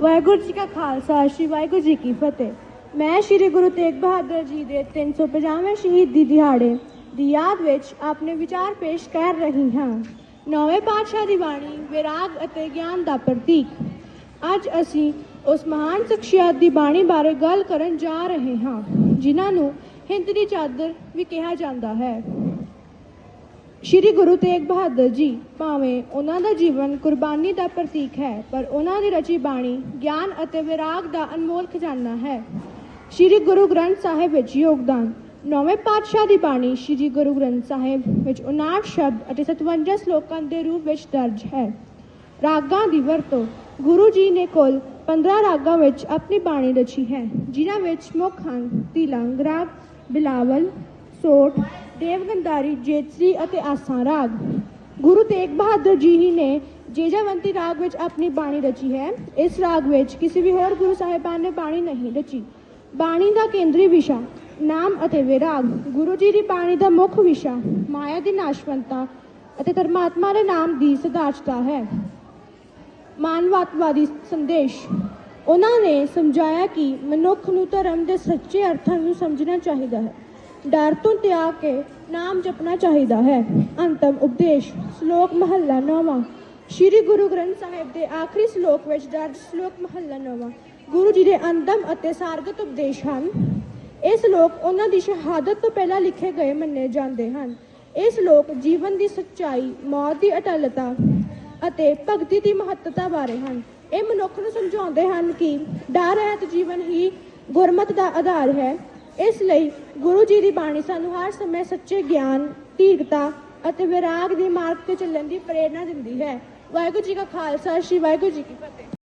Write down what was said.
ਵਾਹਿਗੁਰੂ ਜੀ ਕਾ ਖਾਲਸਾ, ਸ੍ਰੀ ਵਾਹਿਗੁਰੂ ਜੀ ਕੀ ਫਤਿਹ। ਮੈਂ ਸ੍ਰੀ ਗੁਰੂ ਤੇਗ ਬਹਾਦਰ ਜੀ ਦੇ 350ਵੇਂ ਸ਼ਹੀਦੀ ਦਿਹਾੜੇ ਦੀ ਯਾਦ ਵਿੱਚ ਆਪਣੇ ਵਿਚਾਰ ਪੇਸ਼ ਕਰ ਰਹੀ ਹਾਂ। ਨੌਵੇਂ ਪਾਤਸ਼ਾਹ ਦੀ ਬਾਣੀ, ਵਿਰਾਗ ਅਤੇ ਗਿਆਨ ਦਾ ਪ੍ਰਤੀਕ। ਅੱਜ ਅਸੀਂ ਉਸ ਮਹਾਨ ਸ਼ਖਸੀਅਤ ਦੀ ਬਾਣੀ ਬਾਰੇ ਗੱਲ ਕਰਨ ਜਾ ਰਹੇ ਹਾਂ, ਜਿਨ੍ਹਾਂ ਨੂੰ ਹਿੰਦ ਦੀ ਚਾਦਰ ਵੀ ਕਿਹਾ ਜਾਂਦਾ ਹੈ। ਸ਼੍ਰੀ ਗੁਰੂ ਤੇਗ ਬਹਾਦਰ ਜੀ ਭਾਵੇਂ ਉਹਨਾਂ ਦਾ ਜੀਵਨ ਕੁਰਬਾਨੀ ਦਾ ਪ੍ਰਤੀਕ ਹੈ, ਪਰ ਉਹਨਾਂ ਦੀ ਰਚੀ ਬਾਣੀ ਗਿਆਨ ਅਤੇ ਵਿਰਾਗ ਦਾ ਅਨਮੋਲ ਖਜ਼ਾਨਾ ਹੈ। ਸ਼੍ਰੀ ਗੁਰੂ ਗ੍ਰੰਥ ਸਾਹਿਬ ਵਿੱਚ ਯੋਗਦਾਨ। ਨੌਵੇਂ ਪਾਤਸ਼ਾਹ ਦੀ ਬਾਣੀ ਸ਼੍ਰੀ ਗੁਰੂ ਗ੍ਰੰਥ ਸਾਹਿਬ ਵਿੱਚ 59 ਸ਼ਬਦ ਅਤੇ 57 ਸ਼ਲੋਕਾਂ ਦੇ ਰੂਪ ਵਿੱਚ ਦਰਜ ਹੈ। ਰਾਗਾਂ ਦੀ ਵਰਤੋਂ। ਗੁਰੂ ਜੀ ਨੇ ਕੁੱਲ 15 ਰਾਗਾਂ ਵਿੱਚ ਆਪਣੀ ਬਾਣੀ ਰਚੀ ਹੈ, ਜਿਨ੍ਹਾਂ ਵਿੱਚ ਮੁੱਖ ਹਨ ਤਿਲੰਗ ਰਾਗ, ਬਿਲਾਵਲ, ਸੋਠ ਦੇਵਗੰਧਾਰੀ ਜੇਤਸਰੀ ਅਤੇ ਆਸਾਂ ਰਾਗ। ਗੁਰੂ ਤੇਗ ਬਹਾਦਰ ਜੀ ਹੀ ਨੇ ਜੇਜਾਵੰਤੀ ਰਾਗ ਵਿੱਚ ਆਪਣੀ ਬਾਣੀ ਰਚੀ ਹੈ। ਇਸ ਰਾਗ ਵਿੱਚ ਕਿਸੇ ਵੀ ਹੋਰ ਗੁਰੂ ਸਾਹਿਬਾਨ ਨੇ ਬਾਣੀ ਨਹੀਂ ਰਚੀ। ਬਾਣੀ ਦਾ ਕੇਂਦਰੀ ਵਿਸ਼ਾ, ਨਾਮ ਅਤੇ ਵਿਰਾਗ, ਗੁਰੂ ਜੀ ਦੀ ਬਾਣੀ ਦਾ ਮੁੱਖ ਵਿਸ਼ਾ, ਮਾਇਆ ਦੀ ਨਾਸ਼ਵੰਤਾ ਅਤੇ ਪਰਮਾਤਮਾ ਦੇ ਨਾਮ ਦੀ ਸਦਾਚਤਾ ਹੈ। ਮਾਨਵਤਾਵਾਦੀ ਸੰਦੇਸ਼, ਉਹਨਾਂ ਨੇ ਸਮਝਾਇਆ ਕਿ ਮਨੁੱਖ ਨੂੰ ਧਰਮ ਦੇ ਸੱਚੇ ਅਰਥਾਂ ਨੂੰ ਸਮਝਣਾ ਚਾਹੀਦਾ ਹੈ। ਡਰ ਤੋਂ ਤਿਆਗ ਕੇ ਨਾਮ ਜਪਣਾ ਚਾਹੀਦਾ ਹੈ। ਅੰਤਮ ਉਪਦੇਸ਼, ਸ਼ਲੋਕ ਮਹੱਲਾ ਨੌਵਾਂ। ਸ੍ਰੀ ਗੁਰੂ ਗ੍ਰੰਥ ਸਾਹਿਬ ਦੇ ਆਖਰੀ ਸ਼ਲੋਕ ਵਿੱਚ ਦਰਜ ਸ਼ਲੋਕ ਮਹੱਲਾ ਨੌਵਾਂ, ਗੁਰੂ ਜੀ ਦੇ ਅੰਤਮ ਅਤੇ ਸਾਰਗਤ ਉਪਦੇਸ਼ ਹਨ। ਇਹ ਸ਼ਲੋਕ ਉਹਨਾਂ ਦੀ ਸ਼ਹਾਦਤ ਤੋਂ ਪਹਿਲਾਂ ਲਿਖੇ ਗਏ ਮੰਨੇ ਜਾਂਦੇ ਹਨ। ਇਹ ਸ਼ਲੋਕ ਜੀਵਨ ਦੀ ਸੱਚਾਈ, ਮੌਤ ਦੀ ਅਟਲਤਾ ਅਤੇ ਭਗਤੀ ਦੀ ਮਹੱਤਤਾ ਬਾਰੇ ਹਨ। ਇਹ ਮਨੁੱਖ ਨੂੰ ਸਮਝਾਉਂਦੇ ਹਨ ਕਿ ਡਰ ਰਹਿਤ ਜੀਵਨ ਹੀ ਗੁਰਮਤ ਦਾ ਆਧਾਰ ਹੈ। ਇਸ ਲਈ ਗੁਰੂ ਜੀ ਦੀ ਬਾਣੀ ਸਾਨੂੰ ਹਰ ਸਮੇਂ ਸੱਚੇ ਗਿਆਨ, ਧੀਰਤਾ ਅਤੇ ਵਿਰਾਗ ਦੇ ਮਾਰਗ ਤੇ ਚੱਲਣ ਦੀ ਪ੍ਰੇਰਣਾ ਦਿੰਦੀ ਹੈ। ਵਾਹਿਗੁਰੂ ਜੀ ਕਾ ਖਾਲਸਾ, ਸ੍ਰੀ ਵਾਹਿਗੁਰੂ ਜੀ ਕੀ ਫਤਿਹ।